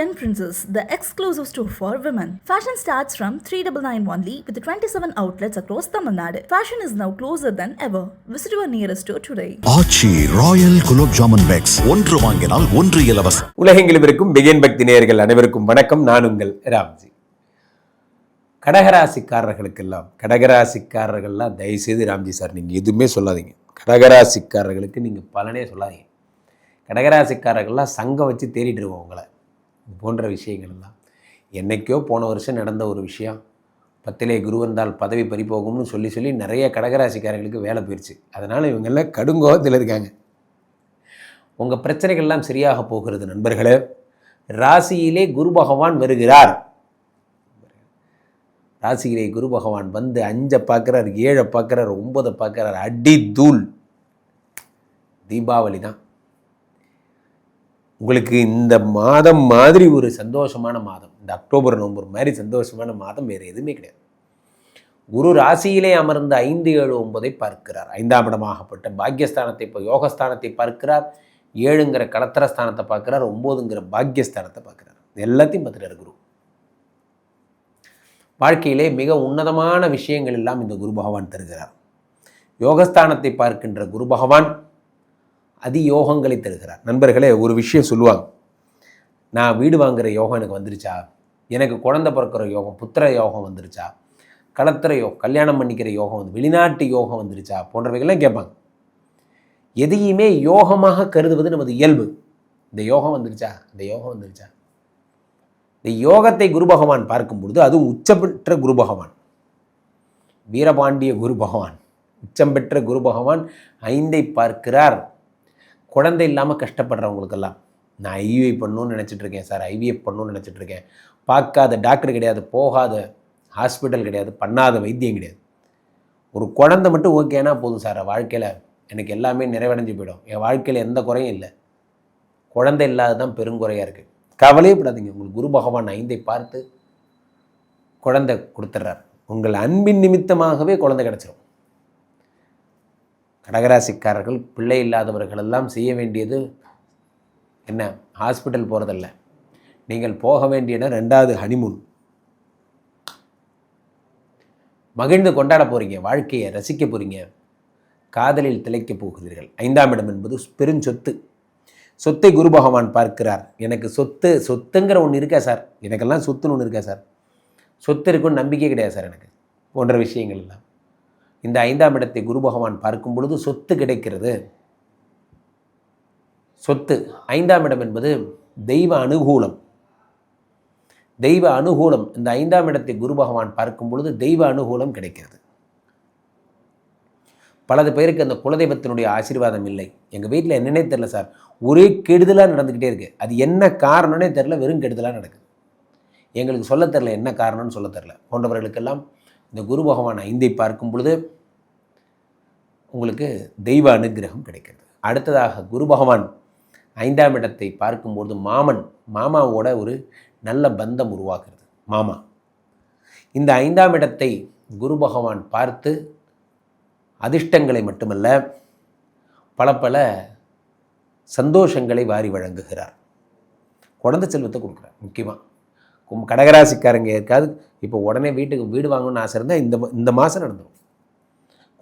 Young Princess, the exclusive store for women. Fashion starts from 3991 only with 27 outlets across Tamil Nadu. Fashion is now closer than ever. Visit your nearest store today. Aachi royal gulab jamun packs ஒன்று வாங்கினால் ஒன்று இலவசம் உலகெங்கிலும் இருக்கும் began பக்தி நேயர்கள் அனைவருக்கும் வணக்கம் நான் உங்கள் ராம்ஜி கடகராசிக்காரர்களுக்கெல்லாம் கடகராசிக்காரர்கள்லாம் தயவுசெய்து ராம்ஜி சார் நீங்கள் எதுவுமே சொல்லாதீங்க கடகராசிக்காரர்களுக்கு நீங்கள் பலனே சொல்லாதீங்க கடகராசிக்காரர்கள்லாம் சங்கம் வச்சு தேடிட்டு இருக்கோம் உங்களை இது போன்ற விஷயங்கள் எல்லாம் என்னைக்கோ போன வருஷம் நடந்த ஒரு விஷயம். பத்திலே குரு வந்தால் பதவி பறிப்போகும்னு சொல்லி சொல்லி நிறைய கடகராசிக்காரர்களுக்கு வேலை போயிடுச்சு அதனால் இவங்கெல்லாம் கடுங்கோபத்தில் இருக்காங்க. உங்கள் பிரச்சனைகள்லாம் சரியாக போகிறது நண்பர்களே ராசியிலே குரு பகவான் வருகிறார். ராசியிலே குரு பகவான் வந்து அஞ்சை பார்க்குறார் ஏழை பார்க்குறார் ஒன்பதை பார்க்குறார். அடி தூள் தீபாவளி தான். உங்களுக்கு இந்த மாதம் மாதிரி ஒரு சந்தோஷமான மாதம் இந்த அக்டோபர் நவம்பர் மாதிரி சந்தோஷமான மாதம் வேறு எதுவுமே கிடையாது. குரு ராசியிலே அமர்ந்த ஐந்து ஏழு ஒன்பதை பார்க்கிறார். ஐந்தாம் இடமாகப்பட்ட பாக்யஸ்தானத்தை இப்போ யோகஸ்தானத்தை பார்க்கிறார். ஏழுங்கிற கடத்திரஸ்தானத்தை பார்க்கிறார். ஒம்போதுங்கிற பாக்கியஸ்தானத்தை பார்க்கிறார். எல்லாத்தையும் பார்த்துட்டார் குரு. வாழ்க்கையிலே மிக உன்னதமான விஷயங்கள் எல்லாம் இந்த குரு பகவான் தருகிறார். யோகஸ்தானத்தை பார்க்கின்ற குரு பகவான் அதி யோகங்களை தருகிறார். நண்பர்களே ஒரு விஷயம் சொல்லுவாங்க. நான் வீடு வாங்குகிற யோகம் எனக்கு வந்துருச்சா? எனக்கு குழந்தை பிறக்கிற யோகம் புத்திர யோகம் வந்துருச்சா? கலத்திர யோகம் கல்யாணம் பண்ணிக்கிற யோகம் வந்து வெளிநாட்டு யோகம் வந்துருச்சா? போன்றவைகள்லாம் கேட்பாங்க. எதையுமே யோகமாக கருதுவது நமது இயல்பு. இந்த யோகம் வந்துருச்சா? இந்த யோகம் வந்துருச்சா? இந்த யோகத்தை குரு பகவான் பார்க்கும் பொழுது அதுவும் உச்சம் பெற்ற குரு பகவான். வீரபாண்டிய குரு பகவான். உச்சம் பெற்ற குரு பகவான் ஐந்தை பார்க்கிறார். குழந்தை இல்லாமல் கஷ்டப்படுறவங்களுக்கெல்லாம் நான் ஐவிஐ பண்ணணும்னு நினச்சிட்டு இருக்கேன் சார் ஐவிஎஃப் பண்ணணும்னு நினச்சிட்டு இருக்கேன் பார்க்காத டாக்டர் கிடையாது போகாத ஹாஸ்பிட்டல் கிடையாது பண்ணாத வைத்தியம் கிடையாது. ஒரு குழந்தை மட்டும் ஓகேனா போதும் சார். வாழ்க்கையில் எனக்கு எல்லாமே நிறைவடைஞ்சு போயிடும். என் வாழ்க்கையில் எந்த குறையும் இல்லை. குழந்தை இல்லாததான் பெருங்குறையாக இருக்குது கவலையே படாதீங்க. உங்களுக்கு குரு பகவான் ஐந்தை பார்த்து குழந்தை கொடுத்துட்றார் உங்கள் அன்பின் நிமித்தமாகவே குழந்தை கிடச்சிரும். கடகராசிக்காரர்கள் பிள்ளை இல்லாதவர்கள் எல்லாம் செய்ய வேண்டியது என்ன? ஹாஸ்பிட்டல் போகிறதில்ல நீங்கள் போக வேண்டிய இடம் ரெண்டாவது ஹனிமூன். மகிழ்ந்து கொண்டாட போகிறீங்க வாழ்க்கையை ரசிக்க போகிறீங்க காதலில் திளைக்க போகிறீர்கள். ஐந்தாம் இடம் என்பது பெருஞ்சொத்து. சொத்தை குரு பகவான் பார்க்கிறார். எனக்கு சொத்து சொத்துங்கிற ஒன்று இருக்கா சார்? எனக்கெல்லாம் சொத்துன்னு ஒன்று இருக்கா சார்? சொத்து இருக்குன்னு நம்பிக்கை கிடையாது சார் எனக்கு. போன்ற விஷயங்கள் எல்லாம். இந்த ஐந்தாம் இடத்தை குரு பகவான் பார்க்கும் பொழுது சொத்து கிடைக்கிறது. சொத்து ஐந்தாம் இடம் என்பது தெய்வ அனுகூலம். தெய்வ அனுகூலம் இந்த ஐந்தாம் இடத்தை குரு பகவான் பார்க்கும் பொழுது தெய்வ அனுகூலம் கிடைக்கிறது. பலது பேருக்கு அந்த குலதெய்வத்தினுடைய ஆசீர்வாதம் இல்லை. எங்கள் வீட்டில் என்னன்னே தெரில சார். ஒரே கெடுதலாக நடந்துக்கிட்டே இருக்குது அது என்ன காரணம்னே தெரில வெறும் கெடுதலாக நடக்குது. எங்களுக்கு சொல்ல தெரில என்ன காரணம்னு சொல்ல தெரில போன்றவர்களுக்கெல்லாம் இந்த குரு பகவான் ஐந்தை பார்க்கும் பொழுது உங்களுக்கு தெய்வ அனுகிரகம் கிடைக்கிறது. அடுத்ததாக குரு பகவான் ஐந்தாம் இடத்தை பார்க்கும்போது மாமன் மாமாவோட ஒரு நல்ல பந்தம் உருவாகிறது. மாமா. இந்த ஐந்தாம் இடத்தை குரு பகவான் பார்த்து அதிர்ஷ்டங்களை மட்டுமல்ல பல பல சந்தோஷங்களை வாரி வழங்குகிறார். குழந்தை செல்வத்தை கொடுக்குறார் முக்கியமாக கடகராசிக்காரங்க இருக்காது இப்போ உடனே வீட்டுக்கு வீடு வாங்கணும்னு ஆசை இருந்தால் இந்த இந்த மாதம் நடந்துடும்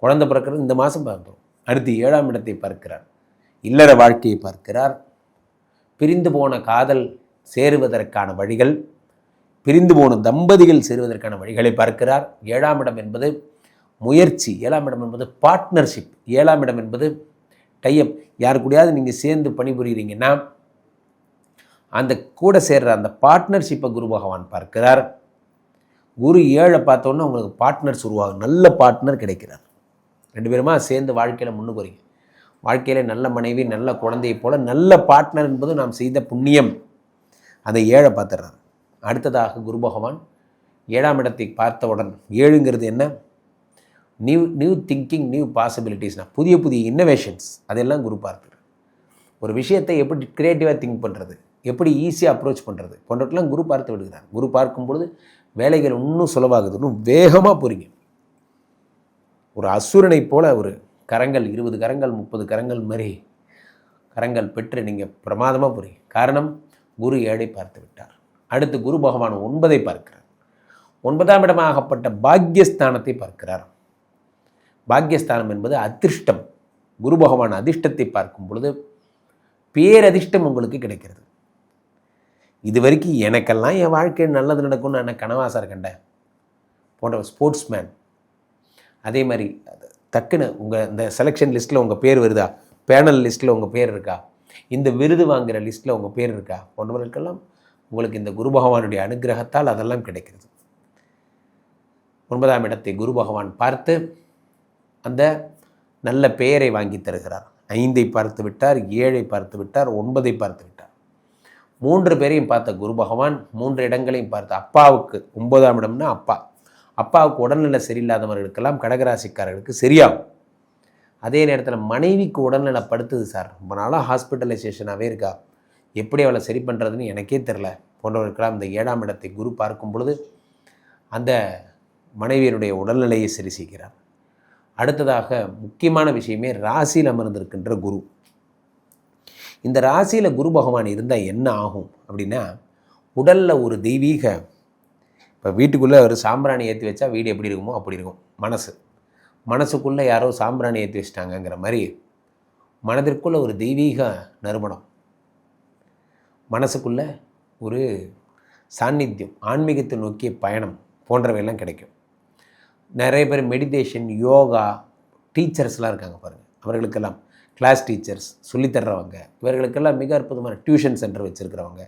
குழந்த பிறக்கிறது இந்த மாதம் பார்த்துடும் அடுத்து ஏழாம் இடத்தை பார்க்கிறார். இல்லற வாழ்க்கையை பார்க்கிறார். பிரிந்து போன காதல் சேருவதற்கான வழிகள் பிரிந்து போன தம்பதிகள் சேருவதற்கான வழிகளை பார்க்கிறார். ஏழாம் இடம் என்பது முயற்சி ஏழாம் இடம் என்பது பார்ட்னர்ஷிப் ஏழாம் இடம் என்பது டைப் யார் கூடயாவது நீங்கள் சேர்ந்து பணிபுரிகிறீங்கன்னா அந்த கூட சேர்கிற அந்த பார்ட்னர்ஷிப்பை குரு பகவான் பார்க்கிறார். குரு ஏழை பார்த்தோன்னே உங்களுக்கு பார்ட்னர்ஸ் உருவாகும் நல்ல பார்ட்னர் கிடைக்கிறார். ரெண்டு பேருமா சேர்ந்து வாழ்க்கையில் முன்னுக்கு வரீங்க வாழ்க்கையில் நல்ல மனைவி நல்ல குழந்தையை போல் நல்ல பார்ட்னர் என்பது நாம் செய்த புண்ணியம். அதை ஏழை பார்த்துடுறார். அடுத்ததாக குரு பகவான் ஏழாம் இடத்தை பார்த்தவுடன் ஏழுங்கிறது என்ன? நியூ நியூ திங்கிங் நியூ பாசிபிலிட்டிஸ்னா புதிய புதிய இன்னோவேஷன்ஸ் அதெல்லாம் குரு பார்க்கிறார். ஒரு விஷயத்தை எப்படி க்ரியேட்டிவாக திங்க் பண்ணுறது எப்படி ஈஸியாக அப்ரோச் பண்ணுறது போன்றவற்றெல்லாம் குரு பார்த்து விடுகிறார். குரு பார்க்கும் பொழுது வேலைகள் இன்னும் சுலவாகுது. இன்னும் வேகமாக போகிறீங்க ஒரு அசுரனை போல ஒரு கரங்கள் இருபது கரங்கள் முப்பது கரங்கள் மாதிரி கரங்கள் பெற்று நீங்கள் பிரமாதமாக போகிறீங்க காரணம் குரு ஏழை பார்த்து விட்டார். அடுத்து குரு பகவான் ஒன்பதை பார்க்கிறார். ஒன்பதாம் இடமாகப்பட்ட பாக்யஸ்தானத்தை பார்க்கிறார். பாக்யஸ்தானம் என்பது அதிர்ஷ்டம். குரு பகவான் அதிர்ஷ்டத்தை பார்க்கும் பொழுது பேரதிர்ஷ்டம் உங்களுக்கு கிடைக்கிறது. இது வரைக்கும் எனக்கெல்லாம் என் வாழ்க்கையில் நல்லது நடக்கும்னு நான் கனவாசா கண்டேன்? போன்ற ஸ்போர்ட்ஸ்மேன் அதே மாதிரி டக்குன்னு உங்கள் இந்த செலெக்ஷன் லிஸ்ட்டில் உங்கள் பேர் வருதா? பேனல் லிஸ்ட்டில் உங்கள் பேர் இருக்கா? இந்த விருது வாங்குகிற லிஸ்ட்டில் உங்கள் பேர் இருக்கா? போன்றவர்களுக்கெல்லாம் உங்களுக்கு இந்த குரு பகவானுடைய அனுகிரகத்தால் அதெல்லாம் கிடைக்கிறது. ஒன்பதாம் இடத்தை குரு பகவான் பார்த்து அந்த நல்ல பெயரை வாங்கி தருகிறார். ஐந்தை பார்த்து விட்டார் ஏழை பார்த்து விட்டார் ஒன்பதை பார்த்து விட்டார் மூன்று பேரையும் பார்த்த குரு பகவான் மூன்று இடங்களையும் பார்த்த அப்பாவுக்கு ஒன்பதாம் இடம்னா அப்பா. அப்பாவுக்கு உடல்நிலை சரியில்லாதவர்களுக்கெல்லாம் கடகராசிக்காரர்களுக்கு சரியாகும். அதே நேரத்தில் மனைவிக்கு உடல்நிலை படுத்துது சார். ரொம்ப நாளாக ஹாஸ்பிட்டலைசேஷனாகவே இருக்கா? எப்படி அவளை சரி பண்ணுறதுன்னு எனக்கே தெரில போன்றவர்களுக்கெல்லாம் இந்த ஏழாம் இடத்தை குரு பார்க்கும் பொழுது அந்த மனைவியருடைய உடல்நிலையை சரி செய்கிறார். அடுத்ததாக முக்கியமான விஷயமே ராசியில் அமர்ந்திருக்கின்ற குரு. இந்த ராசியில் குரு பகவான் இருந்தால் என்ன ஆகும் அப்படின்னா உடலில் ஒரு தெய்வீக இப்போ வீட்டுக்குள்ளே ஒரு சாம்பிராணி ஏற்றி வச்சா வீடு எப்படி இருக்குமோ அப்படி இருக்கும். மனசு. மனசுக்குள்ளே யாரோ சாம்பிராணி ஏற்றி வச்சிட்டாங்கங்கிற மாதிரி மனதிற்குள்ளே ஒரு தெய்வீக நறுமணம். மனசுக்குள்ளே ஒரு சாநித்தியம் ஆன்மீகத்தை நோக்கிய பயணம் போன்றவையெல்லாம் கிடைக்கும். நிறைய பேர் மெடிடேஷன் யோகா டீச்சர்ஸ்லாம் இருக்காங்க பாருங்கள் அவர்களுக்கெல்லாம் கிளாஸ் டீச்சர்ஸ் சொல்லித்தர்றவங்க இவர்களுக்கெல்லாம் மிக அற்புதமான டியூஷன் சென்டர் வச்சுருக்கிறவங்க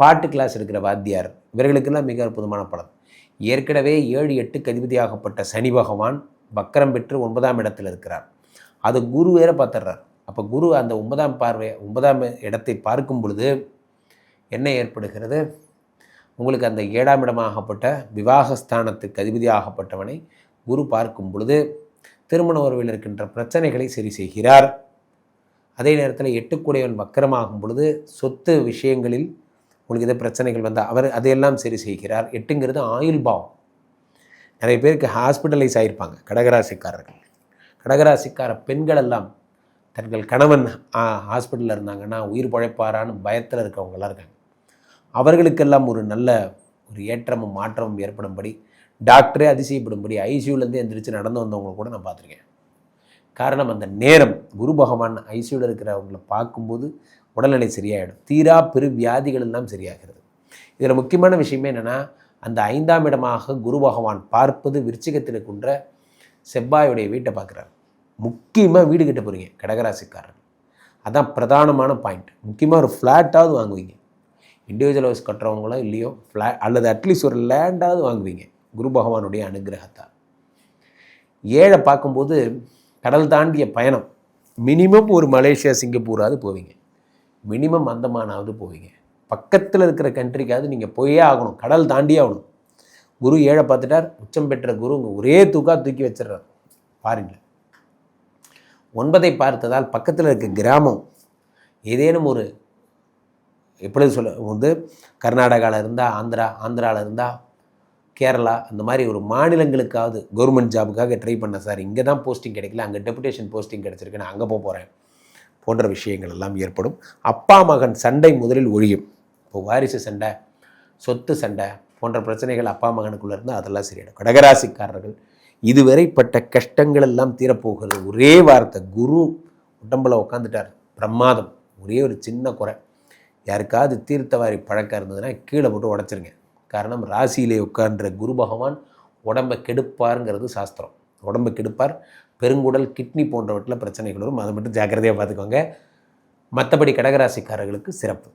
பாட்டு கிளாஸ் எடுக்கிற வாத்தியார் இவர்களுக்கெல்லாம் மிக அற்புதமான படம். ஏற்கனவே ஏழு எட்டுக்கு அதிபதியாகப்பட்ட சனி பகவான் வக்கரம் பெற்று ஒன்பதாம் இடத்தில் இருக்கிறார். அது குரு வேற பார்த்துடுறார். அப்போ குரு அந்த ஒன்பதாம் பார்வை ஒன்பதாம் இடத்தை பார்க்கும் பொழுது என்ன ஏற்படுகிறது? உங்களுக்கு அந்த ஏழாம் இடமாகப்பட்ட விவாகஸ்தானத்துக்கு அதிபதியாகப்பட்டவனை குரு பார்க்கும் பொழுது திருமண உறவில் இருக்கின்ற பிரச்சனைகளை சரி செய்கிறார். அதே நேரத்தில் எட்டுக்குடையவன் வக்கரமாகும் பொழுது சொத்து விஷயங்களில் உங்களுக்கு எதாவது பிரச்சனைகள் வந்தால் அவர் அதையெல்லாம் சரி செய்கிறார். எட்டுங்கிறது ஆயுள் பாவம். நிறைய பேருக்கு ஹாஸ்பிட்டலைஸ் ஆகியிருப்பாங்க கடகராசிக்காரர்கள். கடகராசிக்கார பெண்கள் எல்லாம் தங்கள் கணவன் ஹாஸ்பிட்டலில் இருந்தாங்கன்னா உயிர் பழைப்பாரான்னு பயத்தில் இருக்கவங்களாம் இருக்காங்க. அவர்களுக்கெல்லாம் ஒரு நல்ல ஒரு ஏற்றமும் மாற்றமும் ஏற்படும்படி டாக்டரே அதிசயப்படும்படி ஐசியூலேருந்து எந்திரிச்சு நடந்து வந்தவங்க கூட நான் பார்த்துருக்கேன். காரணம் அந்த நேரம். குரு பகவான் ஐசியூவில் இருக்கிறவங்கள பார்க்கும்போது உடல்நிலை சரியாயிடும். தீரா பெரு வியாதிகள் எல்லாம் சரியாகிறது. இதில் முக்கியமான விஷயமே என்னென்னா அந்த ஐந்தாம் இடமாக குரு பகவான் பார்ப்பது விருச்சிகத்தில் இருக்கின்ற செவ்வாயுடைய வீட்டை பார்க்குறாரு. முக்கியமாக வீடு கட்ட போகிறீங்க கடகராசிக்காரர். அதான் பிரதானமான பாயிண்ட் முக்கியமாக ஒரு ஃப்ளாட்டாவது வாங்குவீங்க. இண்டிவிஜுவல் ஹவுஸ் கட்டுறவங்களோ இல்லையோ ஃப்ளாட் அல்லது அட்லீஸ்ட் ஒரு லேண்டாவது வாங்குவீங்க. குரு பகவானுடைய அனுகிரகத்தால். ஏழை பார்க்கும்போது கடல் தாண்டிய பயணம். மினிமம் ஒரு மலேசியா சிங்கப்பூராவது போவீங்க. மினிமம் அந்தமானாவது போவீங்க. பக்கத்தில் இருக்கிற கண்ட்ரிக்காவது நீங்கள் போயே ஆகணும். கடல் தாண்டியே ஆகணும். குரு ஏழை பார்த்துட்டார். உச்சம் பெற்ற குரு ஒரே தூக்கா தூக்கி வச்சிடுறார். பாருங்க. ஒன்பதை பார்த்ததால் பக்கத்தில் இருக்க கிராமம் ஏதேனும் ஒரு எப்படி சொல்ல வந்து கர்நாடகாவில் இருந்தால் ஆந்திரா ஆந்திராவில் இருந்தால் கேரளா அந்த மாதிரி ஒரு மாநிலங்களுக்காவது கவர்மெண்ட் ஜாபுக்காக ட்ரை பண்ண சார் இங்கே தான் போஸ்டிங் கிடைக்கல அங்கே டெபுடேஷன் போஸ்டிங் கிடச்சிருக்கு நான் அங்கே போக போகிறேன் போன்ற விஷயங்கள் எல்லாம் ஏற்படும். அப்பா மகன் சண்டை முதலில் ஒழியும். இப்போ வாரிசு சண்டை சொத்து சண்டை போன்ற பிரச்சனைகள் அப்பா மகனுக்குள்ளே இருந்தால் அதெல்லாம் சரியாயிடும். கடகராசிக்காரர்கள் இதுவரைப்பட்ட கஷ்டங்கள் எல்லாம் தீரப்போகிறது. ஒரே வார்த்தை குரு உடம்பில் உட்காந்துட்டார் பிரமாதம். ஒரே ஒரு சின்ன குறை. யாருக்காவது தீர்த்தவாரி பழக்கம் இருந்ததுன்னா கீழே போட்டு உடச்சிருங்க. காரணம் ராசியிலே உட்கார்ன்ற குரு பகவான் உடம்பை கெடுப்பாருங்கிறது சாஸ்திரம். உடம்பை கெடுப்பார் பெருங்குடல் கிட்னி போன்றவற்றில் பிரச்சனைகள் வரும். அதை மட்டும் ஜாக்கிரதையாக பார்த்துக்கோங்க. மற்றபடி கடகராசிக்காரர்களுக்கு சிறப்பு.